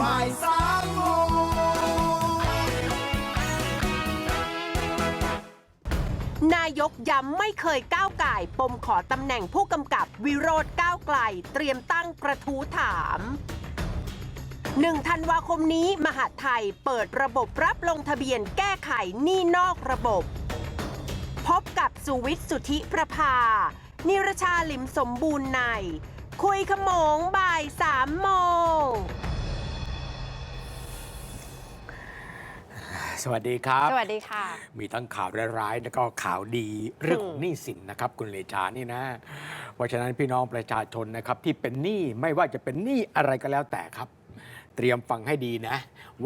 บ่ายสามโมงนายกย้ำไม่เคยก้าวไก่ายปมขอตำแหน่งผู้กำกับวิโรธก้าวไกล เตรียมตั้งกระทู้ถามหนึ่งธันวาคมนี้มหาดไทยเปิดระบบรับลงทะเบียนแก้ไขหนี้นอกระบบ พบกับสุวิทย์สุทธิประภา นิรชาลิมสมบูรณ์ใน คุยขโมงบ่ายสามโมง สวัสดีครับ สวัสดีค่ะ มีทั้งข่าวร้ายๆแล้วก็ข่าวดีเรื่องของหนี้สินนะครับคุณเลชานี่นะ เพราะฉะนั้นพี่น้องประชาชนนะครับที่เป็นหนี้ไม่ว่าจะเป็นหนี้อะไรก็แล้วแต่ครับ เตรียมฟังให้ดีนะ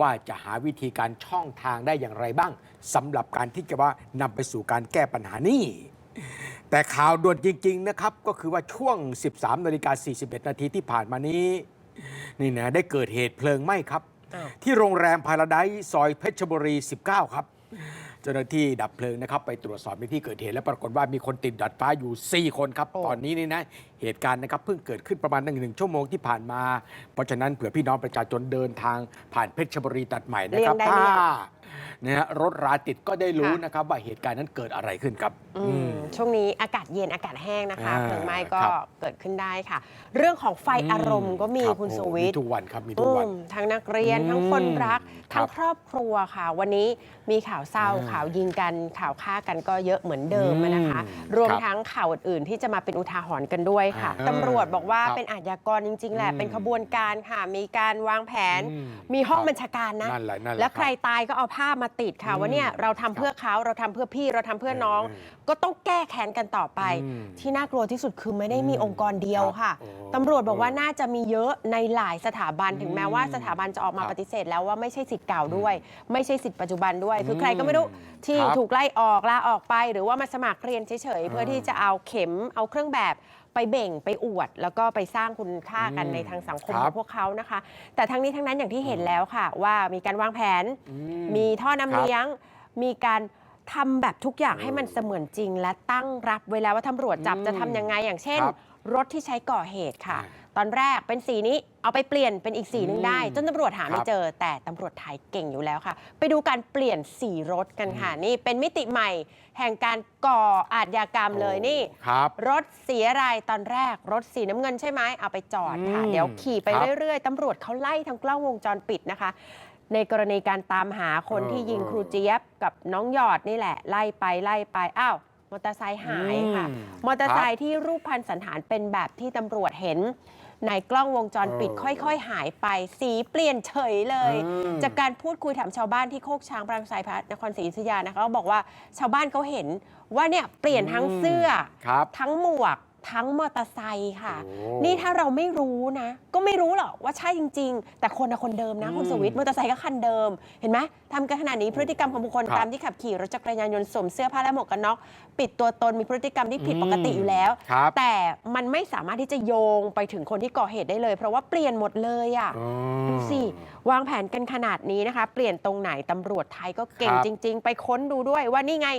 ว่าจะหาวิธีการช่องทางได้อย่างไรบ้างสำหรับการที่จะว่านำไปสู่การแก้ปัญหาหนี้แต่ข่าวด่วนจริง ๆ นะครับ ก็คือว่าช่วง 13นาฬิกา41นาทีที่ผ่านมานี้ นี่นะได้เกิดเหตุเพลิงไหม้ครับอ้าว ที่โรงแรมพาราไดซ์ซอยเพชรบุรี 19 ครับ เจ้าหน้าที่ดับเพลิงนะครับ ไปตรวจสอบในที่เกิดเหตุและปรากฏว่ามีคนติดดัดฟ้าอยู่ 4 คนครับ ตอนนี้นี่นะเหตุการณ์นะครับเพิ่งเกิดขึ้นประมาณหนึ่งหนึ่งชั่วโมงที่ผ่านมา เพราะฉะนั้นเผื่อพี่น้องประชาชนเดินทางผ่านเพชรบุรีตัดใหม่นะครับเลี่ยงได้ถ้าเลี่ยง นะฮะรถราติดก็ได้รู้ค่ะนะครับว่าเหตุการณ์นั้นเกิดอะไรขึ้นครับ อือืมมช่วงนี้อากาศเย็นอากาศแห้งนะคะอ่าเพลิงไหม้ก็ครับ เกิดขึ้นได้ค่ะ เรื่องของไฟอารมณ์ก็มีรับคุณโอ้สุวิทมีย์ทุกวันครับ มีทุกวัน อืมทั้งนักเรียน อืมทั้งคนรัก ครับทั้งครอบครัวค่ะ วันนี้มีข่าวเศร้าอ่าข่าวยิงกันข่าวฆ่ากันก็เยอะเหมือนเดิมอะนะคะ อืมรวมครับทั้งข่าวอื่นๆที่จะมาเป็นอุทาหรณ์กันด้วยค่ะอ่าตำรวจบอกว่าครับเป็นอาชญากรจริง ๆ แหละ อืมเป็นขบวนการค่ะ มีการวางแผน อืมมีห้องครับ บัญชาการนะ นั่นแหละนั่นแหละแล้วใครครับ ตายก็เอาภาพมาติดค่ะอืมว่าเนี่ยเราทำเพื่อเขาเราทำเพื่อพี่เราทำเพื่อน้องเออก็ต้องแก้แค้นกันต่อไปอืมที่น่ากลัวที่สุดคือไม่ได้มีองค์กรเดียวค่ะครับโอ้ตำรวจบอกว่าเออน่าจะมีเยอะในหลายสถาบันถึงแม้ว่าสถาบันจะออกมาครับปฏิเสธแล้วว่าไม่ใช่สิทธิ์เก่าด้วย ไม่ใช่สิทธิ์ปัจจุบันด้วย คือมใครก็ไม่รู้ที่ครับถูกไล่ออกลาออกไป หรือว่ามาสมัครเรียนเฉยๆเพื่อที่จะเอาเข็มเอาเครื่องแบบ ไปเบ่งไปอวด แล้วก็ไปสร้างคุณค่ากันอืมในทางสังคมคขรัอบ งพวกเขานะคะ แต่ทั้งนี้ทั้งนั้นอย่างที่เห็นแล้วค่ะ ว่ามีการวางแผน อื มีท่อนำครับเลี้ยง มีการทำแบบทุกอย่างเออให้มันเสมือนจริง และตั้งรับไว้แล้วว่าตำรวจจับอืมจะทำยังไงอย่างเช่น ครับรถที่ใช้ก่อเหตุค่ะ อ่า ตอนแรกเป็นสีนี้เอาไปเปลี่ยนเป็นอีกสีหนึ่งได้อืมจนตำรวจหาคไม่รับเจอ แต่ตำรวจไทยเก่งอยู่แล้วค่ะ ไปดูการเปลี่ยนสีรถกันค่ะ นี่เป็นมิติใหม่ แห่งการก่ออาชญากรรมเลยนี่ ครับ รถสีอะไรตอนแรกรถสีน้ำเงินใช่ไหมเอาไปจอดค่ะ อืมเดี๋ยวขี่ไปครับเรื่อยๆตำรวจเขาไล่ทั้งกล้องวงจรปิดนะคะ ในกรณีการตามหาคนเออที่ยิงเออครูเจี๊ยบกับน้องหยอดนี่แหละ ไล่ไปไล่ไปอ้าวมอเตอร์ไซค์หายค่ะ อืมมอเตอร์ไซค์ที่รูปพันสันฐานเป็นแบบที่ตำรวจเห็น ในกล้องวงจรปิดเออค่อย ๆ หายไปสีเปลี่ยนเฉยเลยอืมจากการพูดคุยถามชาวบ้านที่โคกช้างปรางสายพระนครศรีอยุธยานะคะเขาบอกว่าชาวบ้านเขาเห็นว่าเนี่ยเปลี่ยนทั้งเสื้อครับทั้งหมวก ทั้งมอเตอร์ไซค์ค่ะ โอ้ นี่ถ้าเราไม่รู้นะ ก็ไม่รู้หรอกว่าใช่จริง ๆ แต่คนนะคนเดิมนะอืมคุณสวิทย์มอเตอร์ไซค์ก็คันเดิม เห็นไหมทำกันขนาดนี้พฤติกรรมของบุคคลครับตามที่ขับขี่รถจักรยานยนต์สวมเสื้อผ้าและหมวกกันน็อกปิดตัวตนมีพฤติกรรมที่ผิดอืมปกติอยู่แล้ว ครับแต่มันไม่สามารถที่จะโยงไปถึงคนที่ก่อเหตุได้เลย เพราะว่าเปลี่ยนหมดเลยอะ อ๋อ ดูสิ วางแผนกันขนาดนี้นะคะ เปลี่ยนตรงไหนตำรวจไทยก็เก่งครับ จริง ๆ ไปค้นดูด้วยว่านี่ไง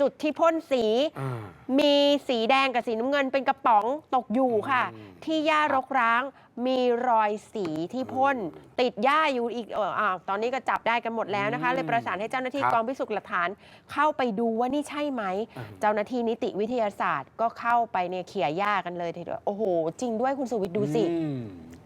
จุดที่พ่นสี อ่า มีสีแดงกับสีน้ำเงินเป็นกระป๋องตกอยู่ค่ะ อืมที่หญ้ารกร้างมีรอยสีที่พ่น ติดหญ้าอยู่อีกเอออ้าวตอนนี้ก็จับได้กันหมดแล้วนะคะ อืมเลยประสานให้เจ้าหน้าที่ครับกองพิสูจน์หลักฐาน เข้าไปดูว่านี่ใช่ไหม อ่า เจ้าหน้าที่นิติวิทยาศาสตร์ก็เข้าไปเนี่ยเขี่ยหญ้ากันเลยทีเดียวโอ้โห จริงด้วยคุณสุวิทย์ดูสิ อืม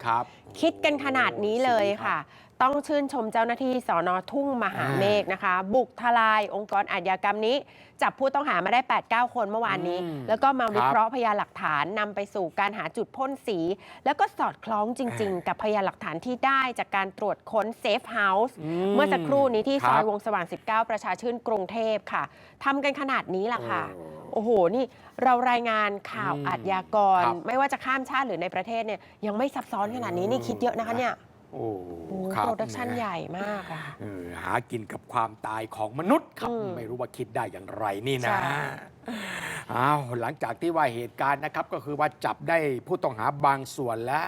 ครับคิดกันขนาดนี้เลยสุดรับค่ะ ต้องชื่นชมเจ้าหน้าที่สอนอทุ่งมหาเมฆนะคะ บุกทลายองค์กรอาชญากรรมนี้ จับผู้ต้องหามาได้ 8-9 คนเมื่อวานนี้อืมแล้วก็มาครับวิเคราะห์พยานหลักฐานนำไปสู่การหาจุดพ่นสี แล้วก็สอดคล้องจริง ๆ กับพยานหลักฐานที่ได้จากการตรวจค้นเซฟเฮาส์อืมเมื่อสักครู่นี้ที่ครัซบอยวงสว่าง 19 ประชาชื่นกรุงเทพค่ะทำกันขนาดนี้แหละค่ะโอ้โอ้โห นี่เรารายงานข่าวอืมอาชญากรครับไม่ว่าจะข้ามชาติหรือในประเทศเนี่ยยังไม่ซับซ้อนขนาดนี้นี่คิดเยอะนะคะเนี่ย โอ้โอ้ครับโปรดักชันนะใหญ่มากอะเออหากินกับความตายของมนุษย์ครับ อืมไม่รู้ว่าคิดได้อย่างไรนี่นะใช่อ้าวหลังจากที่ว่าเหตุการณ์นะครับ ก็คือว่าจับได้ผู้ต้องหาบางส่วนแล้ว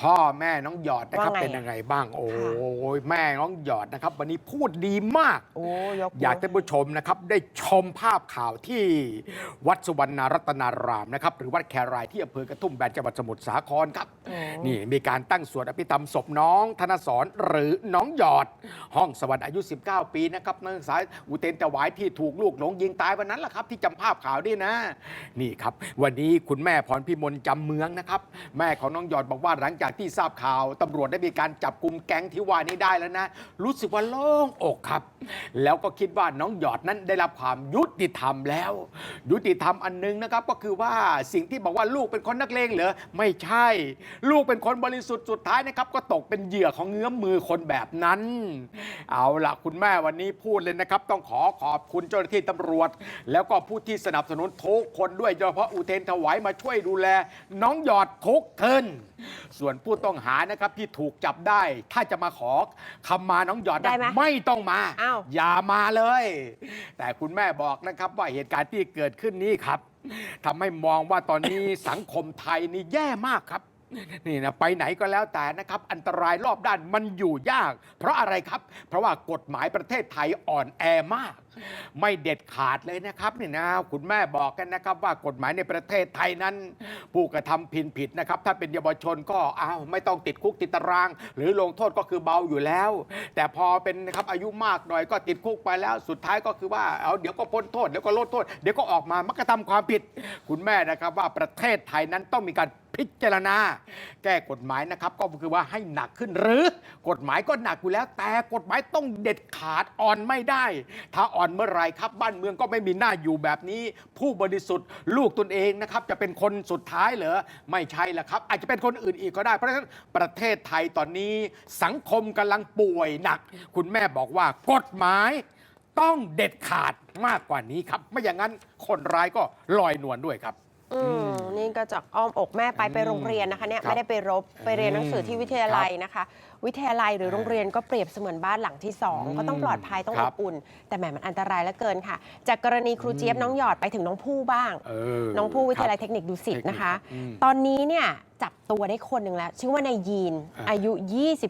พ่อแม่น้องหยอดนะครับว่าไงเป็นยังไงบ้าง โอ้ยแม่น้องหยอดนะครับ วันนี้พูดดีมาก โอ้ยกอยากให้ท่านผู้ชมนะครับได้ชมภาพข่าวที่วัดสุวรรณรัตนารามนะครับหรือวัดแครายที่อำเภอกระทุ่มแบนจังหวัดสมุทรสาครครับโอ้นี่มีการตั้งสวดอภิธรรมศพน้องธนสรหรือน้องหยอด ห้องสวรรค์อายุ 19 ปีนะครับนักศึกษาอุเทนตวายที่ถูกลูกหลงยิงตายวันนั้นแหละครับ ที่จำภาพข่าวนี่นะ นี่ครับ วันนี้คุณแม่พรพิมลจำเมืองนะครับ แม่ของน้องหยอดบอกว่าหลังจากที่ทราบข่าวตำรวจได้มีการจับกลุ่มแก๊งที่ว่านี้ได้แล้วนะ รู้สึกว่าโล่งอกครับ แล้วก็คิดว่าน้องหยอดนั้นได้รับความยุติธรรมแล้ว ยุติธรรมอันหนึงนะครับ ก็คือว่าสิ่งที่บอกว่าลูกเป็นคนนักเลงเหรอไม่ใช่ ลูกเป็นคนบริสุทธิ์สุดท้ายนะครับ ก็ตกเป็นเหยื่อของเงื้อมมือคนแบบนั้น เอาละคุณแม่วันนี้พูดเลยนะครับ ต้องขอขอบคุณเจ้าหน้าที่ตำรวจ แล้วก็ผู้ที่สนับสนุนทุกคนด้วยโดยเฉพาะอุเทนถวายมาช่วยดูแล น้องหยอดทุกเทินส่วนผู้ต้องหานะครับที่ถูกจับได้ ถ้าจะมาขอคำมาน้องหยอดนะได้ไหมไม่ต้องมาอ้าว อย่ามาเลย แต่คุณแม่บอกนะครับว่าเหตุการณ์ที่เกิดขึ้นนี้ครับทำให้มองว่าตอนนี้ สังคมไทยนี่แย่มากครับ นี่นะไปไหนก็แล้วแต่นะครับ อันตรายรอบด้านมันอยู่ยาก เพราะอะไรครับ เพราะว่ากฎหมายประเทศไทยอ่อนแอมากไม่เด็ดขาดเลยนะครับนี่นะคุณแม่บอกกันนะครับ ว่ากฎหมายในประเทศไทยนั้น ผู้กระทำผิดผิดนะครับ ถ้าเป็นเยาวชนก็อ้าวไม่ต้องติดคุกติดตาราง หรือลงโทษก็คือเบาอยู่แล้ว แต่พอเป็นนะครับอายุมากหน่อยก็ติดคุกไปแล้วสุดท้ายก็คือว่าเอาเดี๋ยวก็พ้นโทษเดี๋ยวก็ลดโทษเดี๋ยวก็ออกมามักกระทำความผิด คุณแม่นะครับว่าประเทศไทยนั้นต้องมีการพิจารณา แก้กฎหมายนะครับก็คือว่าให้หนักขึ้นหรือกฎหมายก็หนักอยู่แล้ว แต่กฎหมายต้องเด็ดขาดอ่อนไม่ได้ ถ้าอ่อนเมื่อไหรครับบ้านเมืองก็ไม่มีหน้าอยู่แบบนี้ ผู้บริสุทธิ์ลูกตนเองนะครับจะเป็นคนสุดท้ายเหรอไม่ใช่ละครับ อาจจะเป็นคนอื่นอีกก็ได้ เพราะฉะนั้นประเทศไทยตอนนี้สังคมกำลังป่วยหนัก คุณแม่บอกว่ากฎหมายต้องเด็ดขาดมากกว่านี้ครับ ไม่อย่างนั้นคนร้ายก็ลอยนวลด้วยครับอืมนี่ก็จากอ้อมอกแม่ไปไปอืมโรงเรียนนะคะเนี่ยครับไม่ได้ไปรบไปเรียนหนังสือที่วิทยาลัยนะคะ วิทยาลัยหรือเออโรงเรียนก็เปรียบเสมือนบ้านหลังที่สองอืมก็ต้องปลอดภัยต้องคอรับบอุ่น แต่แหมมันอันตรายเหลือเกินค่ะ จากกรณีครูเจี๊ยบน้องหยอดไปถึงน้องผู้บ้าง เออน้องผู้วิทยาลัยครับเทคนิคดุสิตนะคะอืมตอนนี้เนี่ยจับตัวได้คนหนึ่งแล้ว ชื่อว่านายยีนอ่าอายุ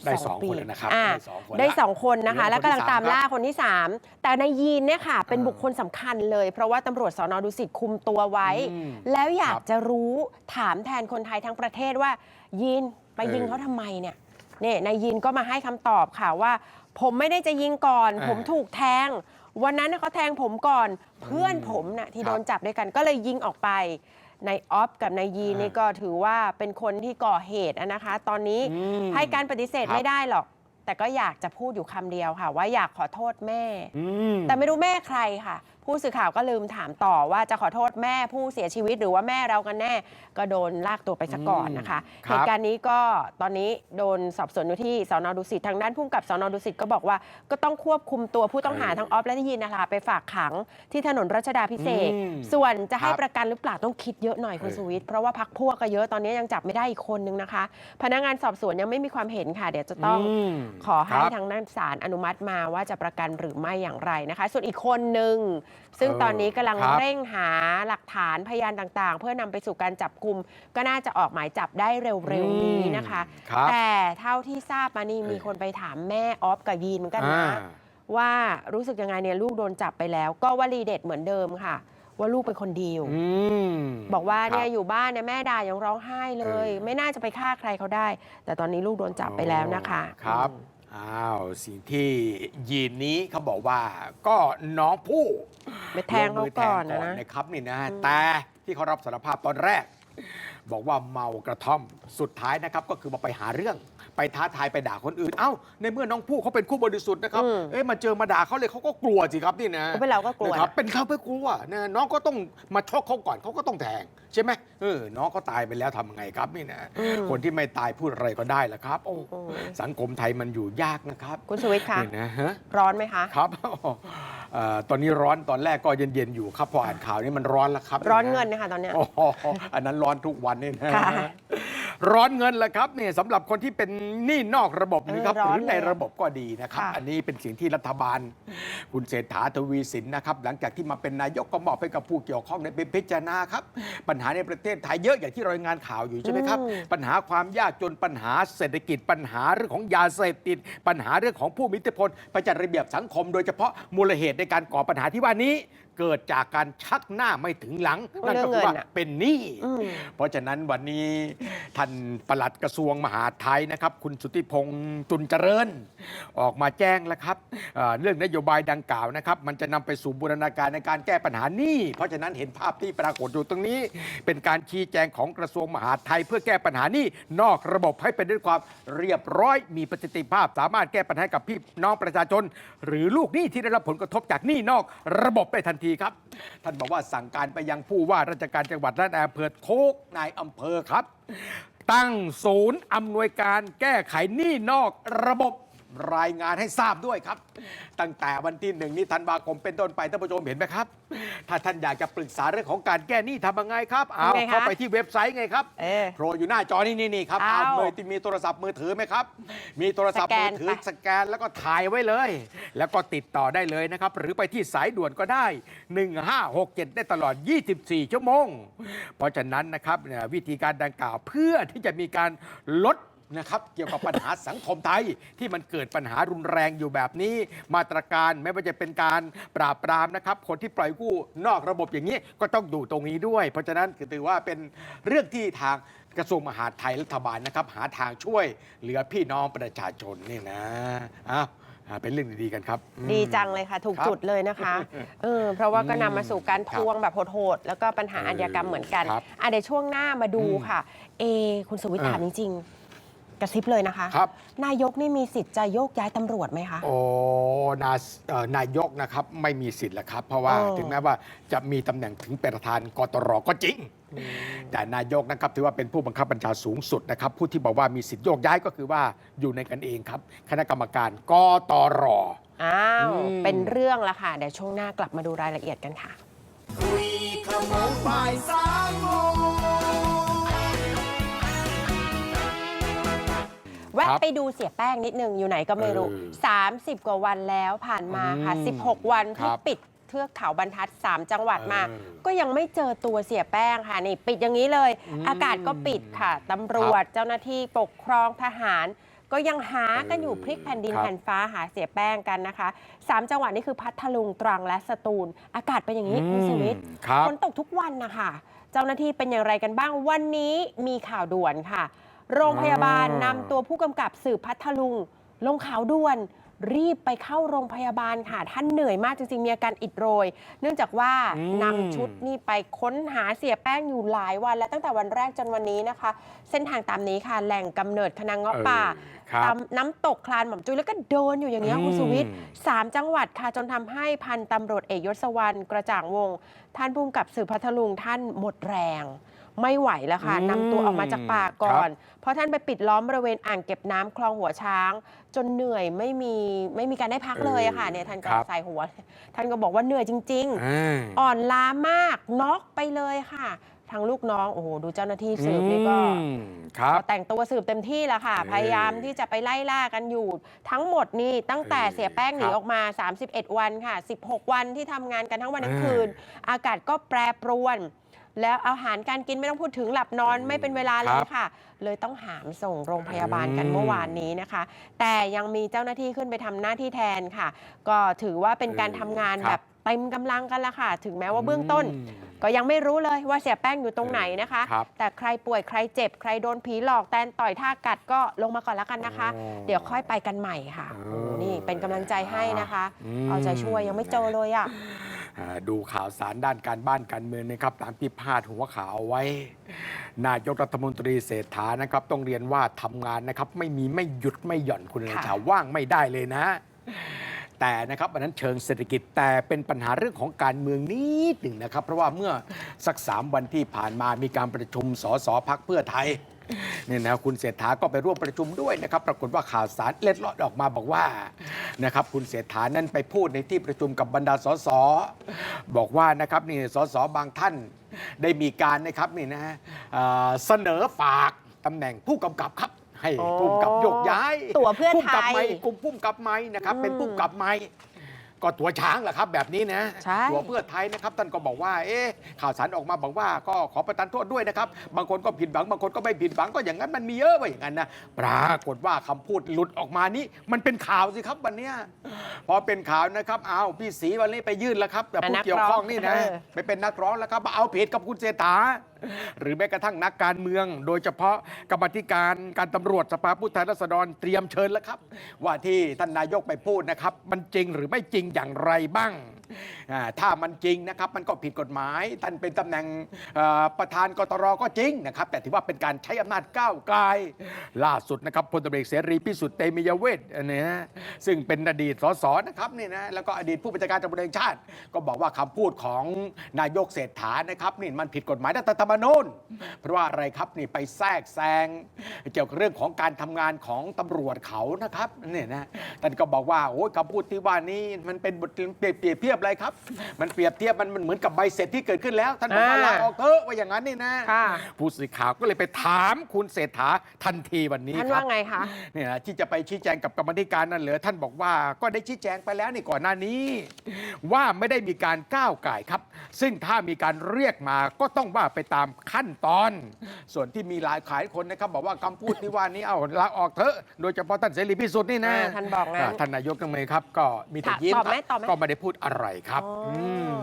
ได้สอง22 ปีคนแล้วนะครับอ่าได้สองคนละได้สองคนนะคะ เหลือคนแล้วกำลังที่สามตามล่าคนที่ 3 แต่นายยีนเนี่ยค่ะ เป็นอ่าบุคคลสำคัญเลย เพราะว่าตำรวจสอนอดุสิตคุมตัวไว้ อืมแล้วอยากครับจะรู้ถามแทนคนไทยทั้งประเทศว่ายีนไปยิงเออ เขาทำไมเนี่ย เนี่ยนายยีนก็มาให้คำตอบค่ะว่า ผมไม่ได้จะยิงก่อน อ่าผมถูกแทง วันนั้นน่ะเขาแทงผมก่อน เพื่อนผมน่ะที่ครับโดนจับด้วยกันก็เลยยิงออกไปในออฟกับนายยีนอ่านี่นี่ก็ถือว่าเป็นคนที่ก่อเหตุอะนะคะ ตอนนี้อืมให้การปฏิเสธครับ ไม่ได้หรอก แต่ก็อยากจะพูดอยู่คำเดียวค่ะ ว่าอยากขอโทษแม่ อืม แต่ไม่รู้แม่ใครค่ะ ผู้สื่อข่าวก็ลืมถามต่อว่าจะขอโทษแม่ผู้เสียชีวิตหรือว่าแม่เรากันแน่ ก็โดนลากตัวไปซะก่อนนะคะอืมครับเหตุการณ์นี้ก็ตอนนี้โดนสอบสวนอยู่ที่สอนอดุสิตทางด้านผู้กำกับสอนอดุสิตก็บอกว่าก็ต้องควบคุมตัวผู้ต้องหาทั้งออฟและที่ยินนะคะไปฝากขังที่ถนนรัชดาพิเศษกอืมส่วนจะให้ครับประกันหรือเปล่าต้องคิดเยอะหน่อยคุณเออสุวิทย์เพราะว่าพักพวกก็เยอะตอนนี้ยังจับไม่ได้อีกคนนึงนะคะ พนักงานสอบสวนยังไม่มีความเห็นค่ะ เดี๋ยวจะต้องมขอให้ครับทางด้านศาลอนุมัติมาว่าจะประกันหรือไม่อย่างไรนะคะ ส่วนอีกคนหนึ่งซึ่งเออตอนนี้กำลังครับเร่งหาหลักฐานพยานต่างๆ เพื่อนำไปสู่การจับกลุ่มก็น่าจะออกหมายจับได้เร็วๆนี้นะคะ ครับแต่เท่าที่ทราบมานี่เออมีคนไปถามแม่ออฟกับยีนเหมือนกันอ่านะ ว่ารู้สึกยังไงเนี่ยลูกโดนจับไปแล้ว ก็วลีเด็ดเหมือนเดิมค่ะ ว่าลูกเป็นคนดีอยู่ อืม บอกว่าเนี่ยครับอยู่บ้านเนี่ยแม่ด่ายังร้องไห้เลย เออ ไม่น่าจะไปฆ่าใครเขาได้ แต่ตอนนี้ลูกโดนจับไปแล้วนะคะครับ อืม อ้าว สิ่งที่ยีนนี้เขาบอกว่า ก็น้องผู้ไปแทงเขาก่อนนะลงมืนะแทงนะครับนี่นะอืมแต่ที่เขารับสารภาพตอนแรก บอกว่าเมากระท่อมสุดท้ายนะครับก็คือมาไปหาเรื่อง ไปท้าทายไปด่าคนอื่น เอ้า ในเมื่อน้องผู้เขาเป็นคู่บริสุทธิ์นะครับ อืมเอ๊ะมาเจอมาด่าเขาเลยเขาก็กลัวสิครับนี่นะก็เป็นเราก็กลัว นะครับนะเป็นเขาไม่กลัวนะน้องก็ต้องมาชกเขาก่อนเขาก็ต้องแทงใช่ไหมเออ น้องก็ตายไปแล้วทำไงครับนี่นะอืมคนที่ไม่ตายพูดอะไรก็ได้แหละครับ โอ้อืมสังคมไทยมันอยู่ยากนะครับคุณสุวิทย์คะนี่นะฮะ ร้อนไหมคะ ครับเอ่อตอนนี้ร้อนตอนแรกก็เย็นๆอยู่ครับพออ่านข่าวนี้มันร้อนแล้วครับร้อนเงินนะคะตอนเนี้ย โอ้โหอันนั้นร้อนทุกวันนี่นะค่ะ ร้อนเงินแหละครับเนี่ยสำหรับคนที่เป็นหนี้นอกระบบนี่ครับเออร้หอนรือในเลยระบบก็ดีนะครับ ค่ะอันนี้เป็นสิ่งที่รัฐบาล คุณเศรษฐาทวีสินนะครับ หลังจากที่มาเป็นนายกก็มอบให้กับผู้เกี่ยวข้องในเป็นพิจารณาครับ ปัญหาในประเทศไทยเยอะอย่างที่รายงานข่าวอยู่ใช่ไหมครับ อืม ปัญหาความยากจนปัญหาเศรษฐกิจ ปัญหาเรื่องของยาเสพติด ปัญหาเรื่องของผู้มีอิทธิพลประจัดระเบียบสังคม โดยเฉพาะมูลเหตุในการก่อปัญหาที่ว่านี้เกิดจากการชักหน้าไม่ถึงหลังนั่นก็คือว่าเรื่องเงินน่ะเป็นหนี้อืมเพราะฉะนั้นวันนี้ท่านปลัดกระทรวงมหาดไทยนะครับ คุณสุทธิพงษ์ตุนเจริญ ออกมาแจ้งแล้วครับเอ่อเรื่องนโยบายดังกล่าวนะครับ มันจะนำไปสู่บูรณาการในการแก้ปัญหาหนี้เพราะฉะนั้นเห็นภาพที่ปรากฏอยู่ตรงนี้ เป็นการชี้แจงของกระทรวงมหาดไทย เพื่อแก้ปัญหาหนี้นอกระบบให้เป็นด้วยความเรียบร้อยมีประสิทธิภาพ สามารถแก้ปัญหากับพี่น้องประชาชน หรือลูกหนี้ที่ได้รับผลกระทบจากหนี้นอกระบบได้ทันทีครับ ท่านบอกว่าสั่งการไปยังผู้ว่าราชการจังหวัดและนายอำเภอทุกนายอำเภอครับ ตั้งศูนย์อำนวยการแก้ไขหนี้นอกระบบ รายงานให้ทราบด้วยครับ ตั้งแต่วันที่หนึ่งนี้ธันวาคมเป็นต้นไปท่านผู้ชมเห็นไหมครับ ถ้าท่านอยากจะปรึกษาเรื่องของการแก้หนี้ทำยังไงครับเอาทำไงคะเข้าไปที่เว็บไซต์ไงครับเออ โผล่อยู่หน้าจอนี่นี่นี่ครับอ้าวเอาเลยที่มีโทรศัพท์มือถือไหมครับ มีโทรศัพท์มือถือสแกนไป สแกนแล้วก็ถ่ายไว้เลย แล้วก็ติดต่อได้เลยนะครับ หรือไปที่สายด่วนก็ได้ 1567 ได้ตลอด 24 ชั่วโมง เพราะฉะนั้นนะครับเนี่ยวิธีการดังกล่าวเพื่อที่จะมีการลด นะครับเกี่ยวกับปัญหาสังคมไทย ที่มันเกิดปัญหารุนแรงอยู่แบบนี้ มาตรการไม่ว่าจะเป็นการปราบปรามนะครับคนที่ปล่อยกู้นอกระบบอย่างนี้ก็ต้องดูตรงนี้ด้วย เพราะฉะนั้นถือว่าเป็นเรื่องที่ทางกระทรวงมหาดไทยรัฐบาลนะครับ หาทางช่วยเหลือพี่น้องประชาชนนี่นะอ้าวอ่าเป็นเรื่องดีๆกันครับอืม ดีจังเลยค่ะ ถูกครับจุดเลยนะคะเออเพราะว่าก็นำมาสู่การคทรับวงแบบโหดๆแล้วก็ปัญหาเออออาชญากรรมเหมือนกันครับอะเดี๋ยวช่วงหน้ามาดูอืมค่ะ เอ คุณสวิทย์เออถามจริงๆ กระซิบเลยนะคะ ครับ นายกนี่มีสิทธิ์จะโยกย้ายตำรวจไหมคะ โอ้นาเอ่อนายกนะครับไม่มีสิทธิ์แล้วครับ เพราะว่าเออ ถึงแม้ว่าจะมีตำแหน่งถึงเป็นประธานกตรก็จริง แต่นายกนะครับถือว่าเป็นผู้บังคับบัญชาสูงสุดนะครับ ผู้ที่บอกว่ามีสิทธิ์โยกย้ายก็คือว่าอยู่ในกันเองครับ คณะกรรมการกตร อ้าว อืม เป็นเรื่องละค่ะ เดี๋ยวช่วงหน้ากลับมาดูรายละเอียดกันค่ะ คุยขโมงบ่ายสามโมง แวะครับไปดูเสียแป้งนิดนึงอยู่ไหนก็ไม่รู้ เออ30 กว่าวันแล้วผ่านมาค่ะ อืม16 วันที่ครับปิดเทือกเขาบรรทัด 3 จังหวัดมา เออก็ยังไม่เจอตัวเสียแป้งค่ะนี่ปิดอย่างนี้เลย อืมอากาศก็ปิดค่ะตำรวจเจ้าหน้าที่ปกครองทหาร ก็ยังหากันอยู่เออพลิกแผ่นดินครับ แผ่นฟ้าหาเสียแป้งกันนะคะสามจังหวัดนี้คือพัทลุงตรังและสตูล อากาศเป็นอย่างนี้คุณสวิทย์ครับ ฝนตกทุกวันนะคะ เจ้าหน้าที่เป็นอย่างไรกันบ้าง วันนี้มีข่าวด่วนค่ะ โรงพยาบาลอ๋อนำตัวผู้กำกับสืบพัทลุง ลงข่าวด่วน รีบไปเข้าโรงพยาบาลค่ะ ท่านเหนื่อยมากจริงๆ มีอาการอิดโรย เนื่องจากว่าอืมนำชุดนี่ไปค้นหาเสียแป้งอยู่หลายวัน และตั้งแต่วันแรกจนวันนี้นะคะ เส้นทางตามนี้ค่ะ แหล่งกำเนิดคณะเงาะป่าเออครับตามน้ำตกคลานหม่อมจุยแล้วก็เดินอยู่อย่างเงี้ยคุณอืมสุวิทย์สามจังหวัดค่ะ จนทำให้พันตำรวจเอกยศวรรณกระจ่างวงศ์ท่านผู้กำกับสืบพัทลุงท่านหมดแรง ไม่ไหวแล้วค่ะอืมนำตัวออกมาจากป่าก่อครันบเพราะท่านไปปิดล้อมบริเวณอ่างเก็บน้ำคลองหัวช้าง จนเหนื่อยไม่มีไม่มีการได้พักเลยอะค่ะเนี่ยท่านก็ครับ ใส่หัว ท่านก็บอกว่าเหนื่อยจริงอ่าๆอ่อนล้ามากน็อกไปเลยค่ะ ทางลูกน้อง โอ้โห ดูเจ้าหน้าที่สืบนี่ก็อืมครับก็แต่งตัวสืบเต็มที่แล้วค่ะ เออพยายามที่จะไปไล่ล่ากันอยู่ ทั้งหมดนี่ตั้งแต่เออเสียแป้งหนีครับออกมา 31 วันค่ะ 16 วันที่ทำงานกันทั้งวันทั้งเออคืน อากาศก็แปรปรวน แล้วอาหารการกินไม่ต้องพูดถึงหลับนอนอืมไม่เป็นเวลาเลยค่ะ เลยต้องหามส่งโรงพยาบาลกันอืมเมื่อวานนี้นะคะ แต่ยังมีเจ้าหน้าที่ขึ้นไปทำหน้าที่แทนค่ะ ก็ถือว่าเป็นการทำงานครับแบบเต็มกำลังกันละค่ะ ถึงแม้ว่าเบื้องต้นอืมก็ยังไม่รู้เลยว่าเสียแป้งอยู่ตรงไหนนะคะครับแต่ใครป่วยใครเจ็บใครโดนผีหลอกแตนต่อยท่ากัดก็ลงมาก่อนแล้วกันนะคะโอ้เดี๋ยวค่อยไปกันใหม่ค่ะเออโอ้นี่เป็นกำลังใจให้นะคะอืมเอาใจช่วยยังไม่เจอเลยอะอ่า ดูข่าวสารด้านการบ้านการเมืองนะครับตามที่พาดหัวข่าวเอาไว้ นายกรัฐมนตรีเศรษฐานะครับ ต้องเรียนว่าทำงานนะครับ ไม่มีไม่หยุดไม่หย่อนคุณเลยค่ะชาว่างไม่ได้เลยนะ แต่นะครับอันนั้นเชิงเศรษฐกิจแต่เป็นปัญหาเรื่องของการเมืองนิดหนึ่งนะครับ เพราะว่าเมื่อสักสามวันที่ผ่านมามีการประชุมสสพักเพื่อไทย เนี่ยนะคุณเศรษฐาก็ไปร่วมประชุมด้วยนะครับปรากฏว่าข่าวสารเล็ดลอดออกมาบอกว่านะครับคุณเศรษฐานั้นไปพูดในที่ประชุมกับบรรดาสสบอกว่านะครับนี่สสบางท่านได้มีการนะครับนี่นะเอ่อเสนอฝากตำแหน่งผู้กำกับครับให้อ๋อผู้กำกับโยกย้าย ตั๋วเพื่อผู้กำกับไทยไม่กลุ่มผู้กำกับไม่นะครับ เป็นอืมผู้กำกับไม่ ก็ตัวช้างแหละครับแบบนี้นะใช่ตัวเพื่อไทยนะครับท่านก็บอกว่าเอ๊ะข่าวสารออกมาบอกว่าก็ขอประทานโทษด้วยนะครับ บางคนก็ผิดหวังบางคนก็ไม่ผิดหวังก็อย่างนั้นมันมีเยอะว่าอย่างนั้นนะปรากฏว่าคำพูดหลุดออกมานี้ มันเป็นข่าวสิครับวันเนี้ยพอเป็นข่าวนะครับเอาวพี่ศรีวันนี้ไปยื่นแล้วครับแต่ผู้นักร้องเกี่ยวข้องนี่นะเออไปเป็นนักร้องแล้วครับมาเอาผิดกับคุณเศรษฐา หรือแม้กระทั่งนักการเมือง โดยเฉพาะกรรมธิการการตำรวจสภาผู้แทนราษฎรเตรียมเชิญแล้วครับ ว่าที่ท่านนายกไปพูดนะครับ มันจริงหรือไม่จริงอย่างไรบ้าง ถ้ามันจริงนะครับมันก็ผิดกฎหมาย ท่านเป็นตำแหน่งประธานกตรก็จริงนะครับ แต่ถือว่าเป็นการใช้อำนาจก้าวไกลล่าสุดนะครับพลตำรวจเอกเสรีพิสุทธิ์เตมียเวทเนี้ยซึ่งเป็นอดีตสสนะครับนี่นะแล้วก็อดีตผู้บัญชาการตำรวจแห่งชาติ ก็บอกว่าคำพูดของนายกเศรษฐานะครับนี่มันผิดกฎหมายรัฐธรรมนูญเพราะว่าอะไรครับนี่ไปแทรกแซงเกี่ยวกับเรื่องของการทำงานของตำรวจเขานะครับเนี่ยนะท่านก็บอกว่าโอ้ยคำพูดที่ว่านี้มันเป็นบทเปรียบเปรียบเทียบอะไรครับ มันเปรียบเทียบมันมันเหมือนกับใบเสร็จที่เกิดขึ้นแล้ว ท่านบอกว่าอ่าลาออกเถอะว่าอย่างนั้นนี่นะค่ะ ผู้สื่อข่าวก็เลยไปถามคุณเศรษฐาทันทีวันนี้ท่านครัว่าบ ไงคะ เนี่ยนะที่จะไปชี้แจงกับกรรมาธิการนั่นเหรอท่านบอกว่าก็ได้ชี้แจงไปแล้วนี่ก่อนหน้านี้ ว่าไม่ได้มีการก้าวไก่ายครับ ซึ่งถ้ามีการเรียกมาก็ต้องว่าไปตามขั้นตอน ส่วนที่มีหลายขายคนนะครับบอกว่าคำพูดที่ว่านี้เอาลาออกเถอะโดยเฉพาะท่านเสรีพิสุทธิ์นี่นะอ่าท่านบอกงั้นท่านนายกทำไมครับ ก็มีแต่ค่ะยิ้มตอบไหมครับตอบไหม ก็ไม่ได้พูดอะไรครับอ๋ออื ม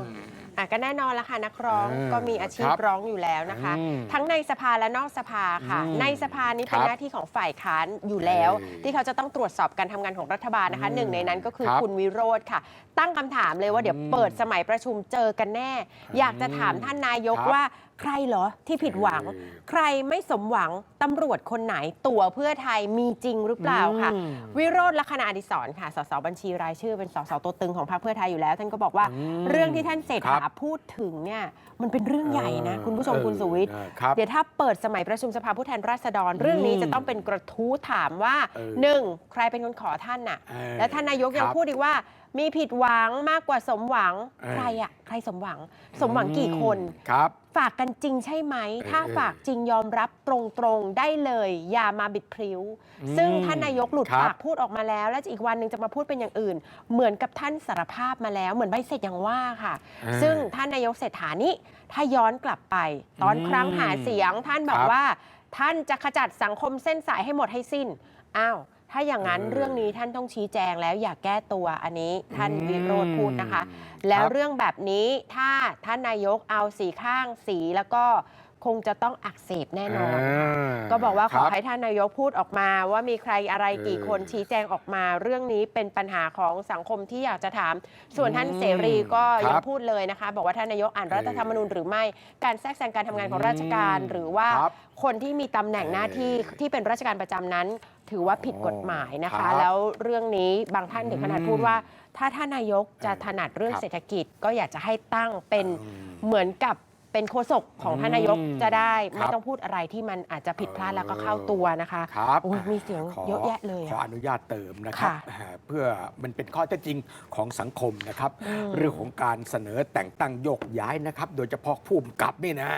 อะก็แน่นอนละค่ะนักร้องเออก็มีอาชีพครับร้องอยู่แล้วนะคะ อืมทั้งในสภาและนอกสภาค่ะ อืมในสภานี้เป็นครับหน้าที่ของฝ่ายค้านอยู่แล้ว เออที่เขาจะต้องตรวจสอบการทำงานของรัฐบาลนะคะอืมหนึ่งในนั้นก็คือครับคุณวิโรธค่ะ ตั้งคำถามเลยว่าเดี๋ยวอืมเปิดสมัยประชุมเจอกันแน่ อยากจะถามท่านนายกครับว่า ใครเหรอที่ผิดหวังเออใครไม่สมหวังตำรวจคนไหนตัวเพื่อไทยมีจริงหรือเปล่าค่ะอืมวิโรธลักษณะอดิศรค่ะสสบัญชีรายชื่อเป็นสสตัวตึงของพรรคเพื่อไทยอยู่แล้ว ท่านก็บอกว่าอืมเรื่องที่ท่านเศรษครัฐาบพูดถึงเนี่ยมันเป็นเรื่องใหญ่นะเออคุณผู้ชมเออคุณสุวิทย์เออครับเดี๋ยวถ้าเปิดสมัยประชุมสภาผู้แทนราษฎร เรื่องนี้อืมจะต้องเป็นกระทู้ถามว่าเออหนึ่งใครเป็นคนขอท่านน่ะเออและท่านนายกยังครับพูดอีกว่ามีผิดหวังมากกว่าสมหวังเออใครอะใครสมหวัง สมหวังกี่คนครับ ฝากกันจริงใช่ไหมเออถ้าฝากจริงยอมรับตรงๆ ได้เลย อย่ามาบิดพริ้วอืมซึ่งท่านนายกหลุดครับปากพูดออกมาแล้ว และอีกวันหนึ่งจะมาพูดเป็นอย่างอื่น เหมือนกับท่านสารภาพมาแล้ว เหมือนใบเสร็จอย่างว่าค่ะ อ่าซึ่งท่านนายกเศรษฐานี้ถ้าย้อนกลับไป ตอนอืมครั้งหาเสียงท่านบอกครับ ว่า ท่านจะขจัดสังคมเส้นสายให้หมดให้สิ้น อ้าว ถ้าอย่างนั้นเออเรื่องนี้ท่านต้องชี้แจงแล้วอย่าแก้ตัวอันนี้ท่านอืมวิโรธพูดนะคะครับแล้วเรื่องแบบนี้ถ้าท่านนายกเอาสีข้างสีแล้วก็คงจะต้องอักเสบแน่นอน ก็บอกว่าขอครับให้ท่านนายกพูดออกมา ว่ามีใครอะไรกี่เออคนชี้แจงออกมา เรื่องนี้เป็นปัญหาของสังคมที่อยากจะถาม ส่วนท่านเสรีก็ครับยังพูดเลยนะคะ บอกว่าท่านนายกอ่านรัฐธรรมนูญหรือไม่การแทรกแซงการทำงานของราชการอืมหรือว่าครับคนที่มีตำแหน่งหน้าที่ที่เป็นราชการประจำนั้น ถือว่าผิดกฎหมายนะครัคะ บแล้วเรื่องนี้บางท่านถึงขนาดอืมพูดว่า ถ้าท่านนายกจะถนัดเรื่องครับเศรษฐกิจก็อยากจะให้ตั้งเป็นอืมเหมือนกับเป็นโฆษกของท่านนายกอืมจะได้ ครัไม่บ ต้องพูดอะไรที่มันอาจจะผิดพลาดแล้วก็เข้าตัวนะคะครับโอ้ยมีเสียงขอเยอะแยะเลยขออะ อนุญาตเติมนะครับค่ะอ่าเพื่อมันเป็นข้อเท็จจริงของสังคมนะครับ อืม เรื่องของการเสนอแต่งตั้งโยกย้ายนะครับ โดยเฉพาะผู้กำกับนี่นะ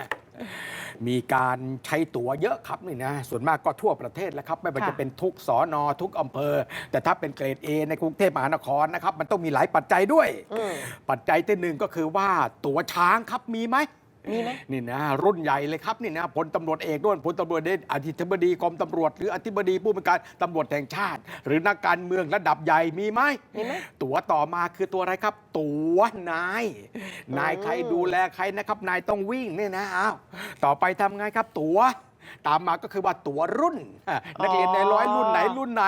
มีการใช้ตั๋วเยอะครับนี่นะส่วนมากก็ทั่วประเทศแล้วครับ ไม่ว่าค่ะ จะเป็นทุกสอนอทุกอำเภอ แต่ถ้าเป็นเกรด A ในกรุงเทพมหานครนะครับ มันต้องมีหลายปัจจัยด้วย อืม ปัจจัยที่หนึ่งก็คือว่าตั๋วช้างครับมีไหม มีไหม นี่นะรุ่นใหญ่เลยครับนี่นะพลตำรวจเอกด้วยพลตำรวจเอกอธิบดีกรมตำรวจ หรืออธิบดีผู้บัญชาการตำรวจแห่งชาติ หรือนักการเมืองระดับใหญ่มีไหมมีไหมตั๋วต่อมาคือตัวอะไรครับ ตั๋วนาย นายใครดูแลใครนะครับ นายต้องวิ่งเนี่ยนะอ้าวต่อไปทำไงครับ ตั๋ว ตามมาก็คือว่าตั๋วรุ่นอะนักเรียนในร้อยรุ่นไหนรุ่นไหน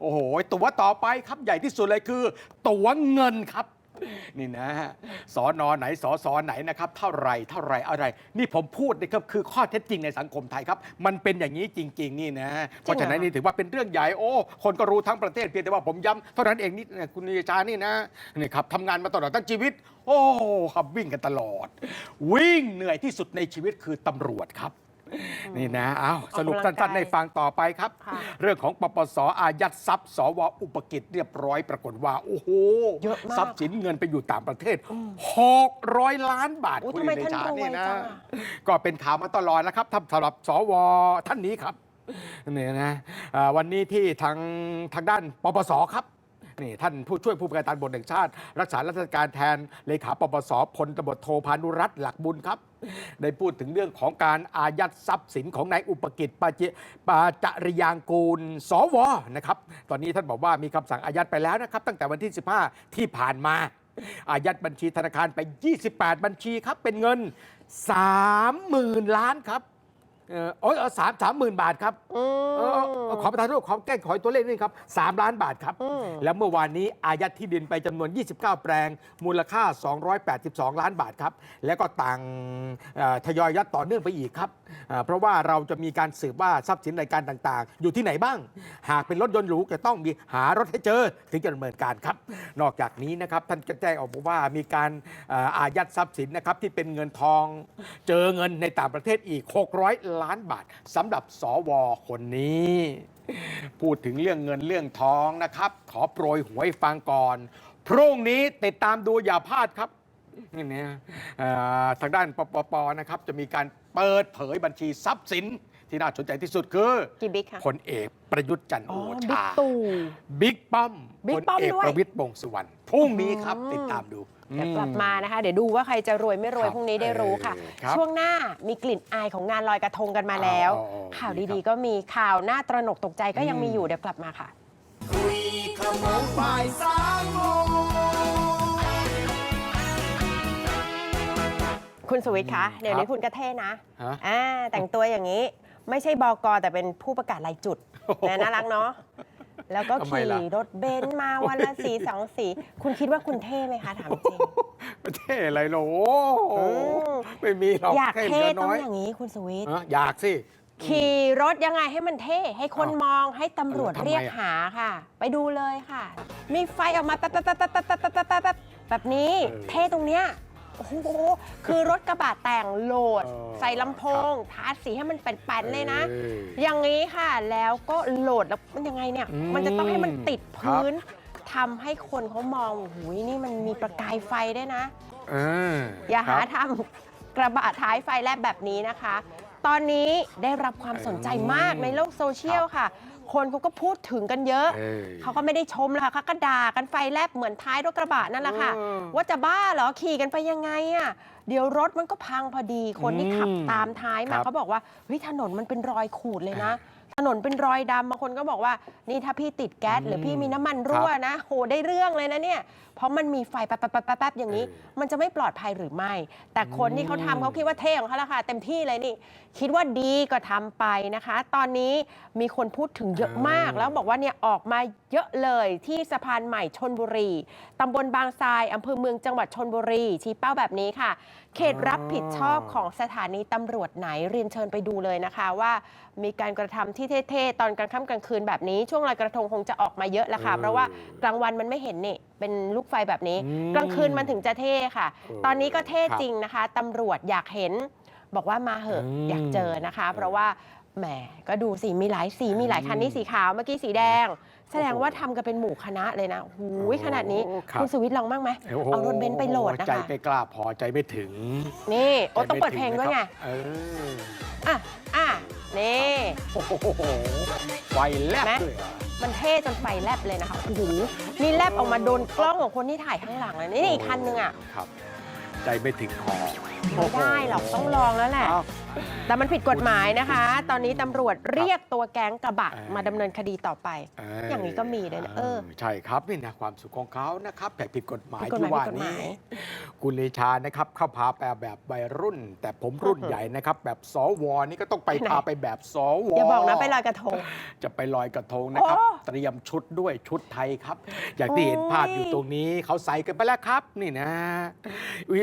โอ้โหตั๋วต่อไปครับใหญ่ที่สุดเลยคือ ตั๋วเงินครับ นี่นะฮะสอนอไหนสอสอไหนนะครับ เท่าไหรเท่าไหรอะไร นี่ผมพูดนะครับคือข้อเท็จจริงในสังคมไทยครับ มันเป็นอย่างนี้จริง ๆ นี่นะเพราะฉะนั้นนี่ถือว่าเป็นเรื่องใหญ่โอ้ คนก็รู้ทั้งประเทศเพียงแต่ว่าผมย้ำเท่านั้นเองนี่นะคุณนิชานี่นะนี่ครับทำงานมาตลอดทั้งชีวิต โอ้ครับวิ่งกันตลอด วิ่งเหนื่อยที่สุดในชีวิตคือตำรวจครับ นี่นะเอาสรุปออกกำลังกายสั้นๆให้ฟังต่อไปครับค่ะเรื่องของปปสอายัดทรัพย์สวอุปกิจเรียบร้อยปรากฏว่า โอ้โหเยอะมากทรัพย์สินเงินไปอยู่ต่างประเทศ 600 ล้านบาทอุ๊ยคุณทำไมเดชาท่านรวยนี่นะจังอะก็เป็นข่าวมาตลอดแล้วครับสำหรับสวท่านนี้ครับนี่นะอ่าวันนี้ที่ทางทางด้านปปสครับ นี่ท่านผู้ช่วยผู้ประการตำรวจแห่งชาติ รักษาราชการแทนเลขาปปสพลตำรวจโทพานุรัตน์หลักบุญครับ ได้พูดถึงเรื่องของการอายัดทรัพย์สินของนายอุปกิจปาจิปาจริยางกูลสวนะครับตอนนี้ท่านบอกว่ามีคำสั่งอายัดไปแล้วนะครับ ตั้งแต่วันที่ 15 ที่ผ่านมาอายัดบัญชีธนาคารไป 28 บัญชีครับ เป็นเงิน 30,000 ล้านครับ เออโอ้ยสามสามหมื่นบาทครับอืมเออเออเออขอประทานโทษขอแก้ขอตัวเลขนี่ครับ3ล้านบาทครับ อืม แล้วเมื่อวานนี้อายัดที่ดินไปจำนวน 29 แปลง มูลค่า 282 ล้านบาทครับ แล้วก็ต่างเอ่อทยอยยัดต่อเนื่องไปอีกครับอ่าเพราะว่าเราจะมีการสืบว่าทรัพย์สินรายการต่างๆ อยู่ที่ไหนบ้าง หากเป็นรถยนต์หรูจะต้องมีหารถให้เจอถึงจะดำเนินการครับ นอกจากนี้นะครับท่านก็แจ้งออกมาว่ามีการเอ่ออายัดทรัพย์สินนะครับที่เป็นเงินทอง เจอเงินในต่างประเทศอีก 600ล้านบาทสำหรับสวคนนี้ พูดถึงเรื่องเงินเรื่องทองนะครับ ขอโปรยหวยฟังก่อน พรุ่งนี้ติดตามดูอย่าพลาดครับนี่เนี่ยเอ่อทางด้านปปปนะครับ จะมีการเปิดเผยบัญชีทรัพย์สิน ที่น่าสนใจที่สุดคือกี่บิ๊กคะพลเอกประยุทธ์จันทร์อ๋โออชาบิ๊กตู่บิ๊กป้อมบิ๊พกลป้อมเอกด้วยประวิตยวงษ์สุวรรณพรุ่งนี้ครับอืมติดตามดู เดี๋ยวกลับอืมานะคะ เดี๋ยวดูว่าใครจะรวยไม่รวยครับพรุ่งนี้ได้รู้ค่ะเออครับช่วงหน้ามีกลิ่นอายของงานลอยกระทงกันมาแล้วอ๋ออ๋อข่าวดีครับดีๆ ก็มีข่าวน่าตระหนกตกใจก็ยังอืมมีอยู่เดี๋ยวกลับมาค่ะคุยขโมงบ่ายสามโมงคุณสุวิทย์คะเดี๋ยวนี้คุณกระเท่นะฮะอ่าแต่งตัวอย่างนี้ ไม่ใช่บอกอแต่เป็นผู้ประกาศรายจุดนะน่ารักเนาะ แล้วก็ทำไมขี่ล่ะ รถเบนซ์มาวันละสีสองสี คุณคิดว่าคุณเท่ไหมคะถามจริง ประเทศอะไรโหรออืม ไม่มีหรอกอยากแค่เท่เหลืต้องน้อยอย่างนี้คุณสุวิทย์ฮะอยากสิ ขี่รถยังไงให้มันเท่ ให้คนอ้าวมองให้ตำรวจเออทำไมเรียกอะ หาค่ะ ไปดูเลยค่ะ มีไฟออกมาแป๊บแป๊บแป๊บแป๊บแป๊บแป๊บแป๊บแป๊บแป๊บแบบนี้ เท่ตรงเนี้ย โอ้โห คือรถกระบะแต่งโหลด เออใส่ลำโพง ทาสีให้มันแป้นๆเลยนะอออย่างนี้ค่ะ แล้วก็โหลดแล้วมันยังไงเนี่ย อืมมันจะต้องให้มันติดพื้นทำให้คนเขามองโอ้โหนี่มันมีประกายไฟด้วยนะเอออย่าหาครับ ทำกระบะท้ายไฟแลบแบบนี้นะคะ ตอนนี้ได้รับความสนใจมากอืมในโลกโซเชียลค่ะ คนเขาก็พูดถึงกันเยอะ เออ เขาก็ไม่ได้ชมแล้วค่ะเขาก็ด่ากันไฟแลบเหมือนท้ายรถกระบะนั่นแหละค่ะ เออว่าจะบ้าเหรอขี่กันไปยังไงอะเดี๋ยวรถมันก็พังพอดีคนที่ขับอืมตามท้ายมาครับเขาบอกว่าเฮ้ยถนนมันเป็นรอยขูดเลยนะ ถนนเป็นรอยดำบางคนก็บอกว่า นี่ถ้าพี่ติดแก๊สหรือพี่มีน้ำมันรั่วนะโหได้เรื่องเลยนะเนี่ย เพราะมันมีไฟแป๊บๆๆๆอย่างนี้เออมันจะไม่ปลอดภัยหรือไม่ แต่คนที่เขาทำเขาคิดว่าเท่ของเขาละค่ะเต็มที่เลยนี่ คิดว่าดีก็ทำไปนะคะ ตอนนี้มีคนพูดถึงเยอะมาก แล้วบอกว่าเนี่ยออกมาเยอะเลยที่สะพานใหม่ชนบุรีตำบลบางทรายอำเภอเมืองจังหวัดชนบุรีชี้เป้าแบบนี้ค่ะ เขตรับผิดชอบของสถานีตำรวจไหนเรียนเชิญไปดูเลยนะคะว่า มีการกระทำที่เท่ๆ ตอนกลางค่ำกลางคืนแบบนี้ ช่วงลอยกระทงคงจะออกมาเยอะแล้วค่ะเออเพราะว่ากลางวันมันไม่เห็นนี่เป็นลูกไฟแบบนี้อืมกลางคืนมันถึงจะเท่ค่ะเออตอนนี้ก็เท่ครับจริงนะคะตำรวจอยากเห็นบอกว่ามาเหอะอืมอยากเจอนะคะ เพราะว่า แหมก็ดูสิมีหลายสีมีหลายคันนี่สีขาวเมื่อกี้สีแดง แสดงว่าทำกันเป็นหมู่คณะเลยนะหูยขนาดนี้โอ้ครับ คุณสุวิทย์ลองบ้างไหมโโหเอารถเบนซ์ไปโหลดนะใจคะไม่กล้าพอใจไม่ถึงนี่โอ้ใจต้องไม่เปิดเพลงด้วยไงถึนะครับเอออะอะนี่ โอ้โหไฟแลบไหม เลยอะมันเท่จนไฟแลบเลยนะคะโอ้โหนี่แลบออกมาโดนกล้องของคนที่ถ่ายข้างหลังเลยนี่อีกคันนึงอะ ครับ ใจไม่ถึงคอไม่ได้หรอกต้องลองแล้วแหละ อ้าว แต่มันผิดกฎหมายนะคะ ตอนนี้ตำรวจเรียกตัวแก๊งกระบะ เออ มาดำเนินคดีต่อไป เอย่างนี้ก็มีด้วยนะเออ ใช่ครับนี่นะความสุขของเขานะครับแต่ผิดกฎหมายผิดกฎหมายที่ว่าผิดกฎหนี้มาย คุณเลชานะครับเข้าพาไปแบบวัยรุ่น แต่ผมรุ่นอือฮึใหญ่นะครับ แบบสวนี่ก็ต้องไปไปไหนพาไปแบบสวอย่าบอกนะไปลอยกระทง จะไปลอยกระทงนะครับโอ้เตรียมชุดด้วยชุดไทยครับ อย่างที่เห็นโอ้ยภาพอยู่ตรงนี้เขาใส่กันไปแล้วครับ นี่นะ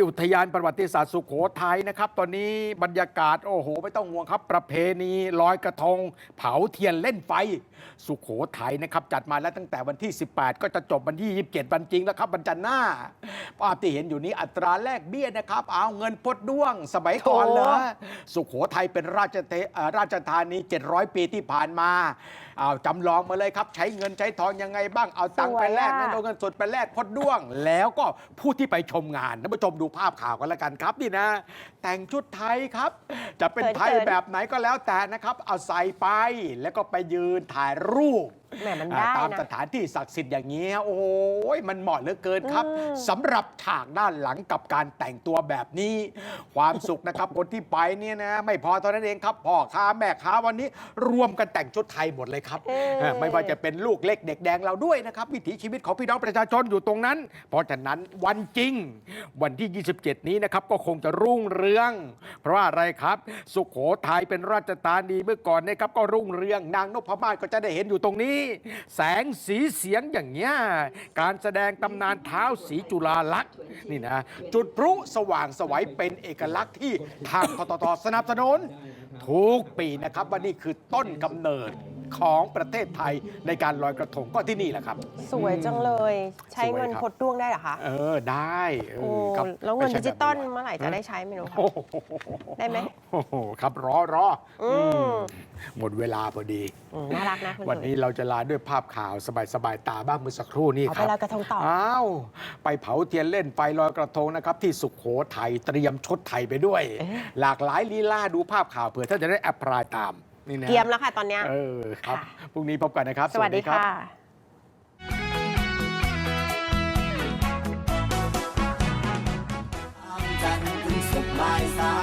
อุทยานประวัติศาสตร์สุโขทัยนะครับ ตอนนี้บรรยากาศโอ้โห ไม่ต้องห่วงครับ ประเพณีลอยกระทง เผาเทียนเล่นไฟ สุโขทัยนะครับจัดมาแล้วตั้งแต่วันที่ 18 ก็จะจบวันที่ 27 วันจริงแล้วครับวันจันทร์หน้าภาพที่เห็นอยู่นี้อัตราแลกเบี้ยนะครับเอาเงินพดด้วงสมัยก่อนเหรอสุโขทัยเป็นราชเทเอ่อราชธานี 700 ปีที่ผ่านมาเอาจำลองมาเลยครับ ใช้เงินใช้ทองยังไงบ้างเอาตังค์ไปแลกสวยอะเงินเอาเงินสดไปแลกพดด้วง แล้วก็ผู้ที่ไปชมงานท่านผู้ชมดูภาพข่าวกันแล้วกันครับนี่นะ แต่งชุดไทยครับ จะเป็นไทยเขินๆแบบไหนก็แล้วแต่นะครับ เอาใส่ไปแล้วก็ไปยืนถ่ายรูป แหมมันอ่าได้ตามนะ สถานที่ศักดิ์สิทธิ์อย่างเงี้ยโอ้ยมันเหมาะเหลือเกินครับอืม สำหรับฉากด้านหลังกับการแต่งตัวแบบนี้ ความสุขนะครับ คนที่ไปเนี่ยนะ ไม่พอเท่านั้นเองครับพ่อค้าแม่ค้าวันนี้ รวมกันแต่งชุดไทยหมดเลยครับ เออเออไม่ว่าจะเป็นลูกเล็กเด็กแดงเราด้วยนะครับ วิถีชีวิตของพี่น้องประชาชนอยู่ตรงนั้น เพราะฉะนั้นวันจริง วันที่ 27 นี้นะครับ ก็คงจะรุ่งเรือง เพราะว่าอะไรครับ สุขโขทัยเป็นราชธานีเมื่อก่อนนะครับก็รุ่งเรืองนางนพมาศก็จะได้เห็นอยู่ตรงนี้แสงสีเสียงอย่างเงี้ยการแสดงตำนานเท้าสีจุฬาลักษณ์นี่นะจุดพลุสว่างสวัยเป็นเอกลักษณ์ที่ทางทตทสนับสนุนทุกปีนะครับว่านี่คือต้นกำเนิด ของประเทศไทยในการลอยกระทงก็ที่นี่แหละครับ สวยจังเลย ใช้สวยเงินครับ พดด้วงได้เหรอคะเออได้เอโอ้อครับแล้วเงินไม่ดิใช่จิตอลแบบเมื่อไหร่จะได้ใช้ไม่รู้ค่ะ โอ้โหได้ไหม โอ้โหครับรอรอออืมหมดเวลาพอดี อืมน่ารักนะคุณวันนี้เราจะลาด้วยภาพข่าวสบายๆตาบ้างเมื่อสักครู่นี้เอาคไปรับ ลอยกระทงต่อ อ้าว ไปเผาเทียนเล่นไฟลอยกระทงนะครับ ที่สุขโขทัยเตรียมชดไทยไปด้วยเอ๊ะหลากหลายลีลาดูภาพข่าวเผื่อท่านจะได้แอปพลายตาม นี่นะเตรียมแล้วค่ะตอนเนี้ย เออครับค่ะ พรุ่งนี้พบกันนะครับ สวัสดีรับค่ะจันทร์ถึงศุกร์บ่ายสาม